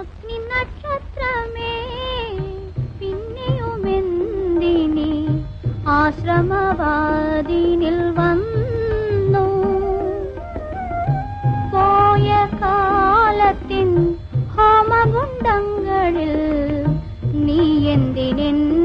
അഗ്നി നക്ഷത്രമേ ആശ്രമവാദിനിൽ വന്നു. പോയ കാലത്തിൻ ഹോമഗുണ്ടങ്ങളിൽ നീ എന്തിനെന്ന്